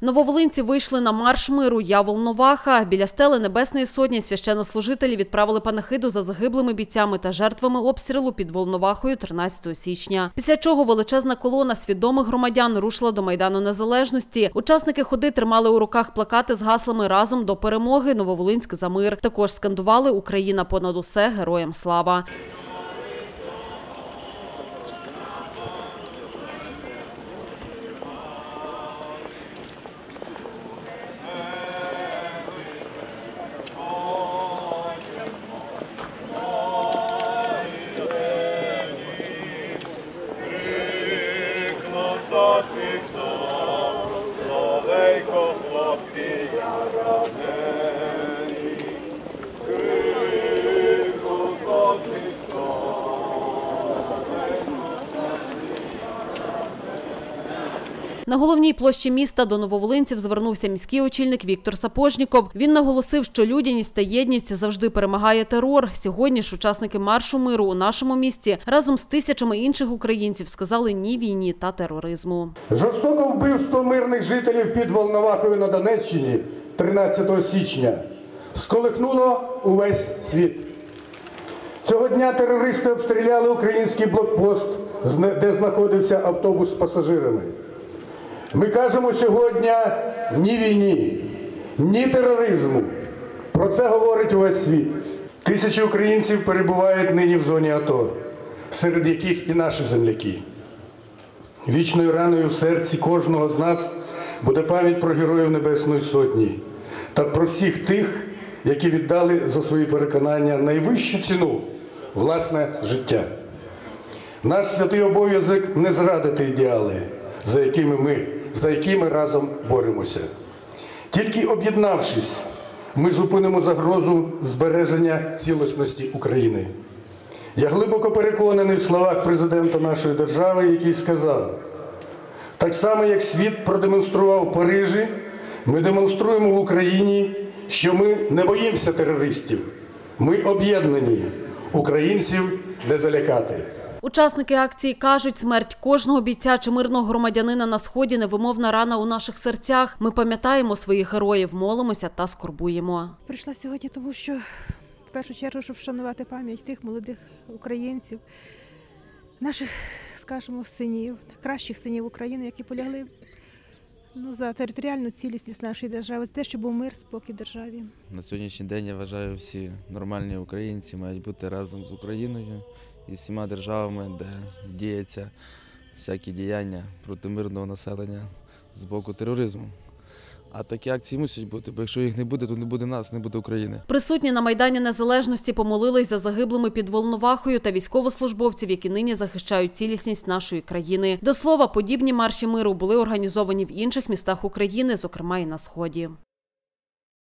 Нововолинці вийшли на марш миру. Я Волноваха. Біля стели Небесної Сотні священнослужителі відправили панахиду за загиблими бійцями та жертвами обстрілу під Волновахою 13 січня. Після чого величезна колона свідомих громадян рушила до Майдану Незалежності. Учасники ходи тримали у руках плакати з гаслами разом до перемоги Нововолинськ за мир. Також скандували Україна понад усе героям слава. exalted. На головній площі міста до нововолинців звернувся міський очільник Віктор Сапожніков. Він наголосив, що людяність та єдність завжди перемагає терор. Сьогодні ж учасники маршу миру у нашому місті разом з тисячами інших українців сказали ні війні та тероризму. Жорстоке вбивство мирних жителів під Волновахою на Донеччині 13 січня сколихнуло увесь світ. Цього дня терористи обстріляли український блокпост, де знаходився автобус з пасажирами. Ми кажемо сьогодні ні війні, ні тероризму. Про це говорить увесь світ. Тисячі українців перебувають нині в зоні АТО, серед яких і наші земляки. Вічною раною в серці кожного з нас буде пам'ять про героїв Небесної Сотні та про всіх тих, які віддали за свої переконання найвищу ціну власне життя. Наш святий обов'язок не зрадити ідеали, за якими ми, за які ми разом боремося. Тільки об'єднавшись, ми зупинимо загрозу збереження цілісності України. Я глибоко переконаний в словах президента нашої держави, який сказав: так само, як світ продемонстрував в Парижі, ми демонструємо в Україні, що ми не боїмося терористів. Ми об'єднані. Українців не залякати. Учасники акції кажуть, смерть кожного бійця чи мирного громадянина на сході невимовна рана у наших серцях. Ми пам'ятаємо своїх героїв, молимося та скорбуємо. Прийшла сьогодні, тому що в першу чергу, щоб вшанувати пам'ять тих молодих українців, наших, скажімо, синів, кращих синів України, які полягли ну, за територіальну цілісність нашої держави, за те, щоб був мир, спокій в державі. На сьогоднішній день я вважаю, всі нормальні українці мають бути разом з Україною і всіма державами, де діються всякі діяння проти мирного населення з боку тероризму. А такі акції мусять бути, бо якщо їх не буде, то не буде нас, не буде України. Присутні на Майдані Незалежності помолились за загиблими під Волновахою та військовослужбовців, які нині захищають цілісність нашої країни. До слова, подібні марші миру були організовані в інших містах України, зокрема і на сході.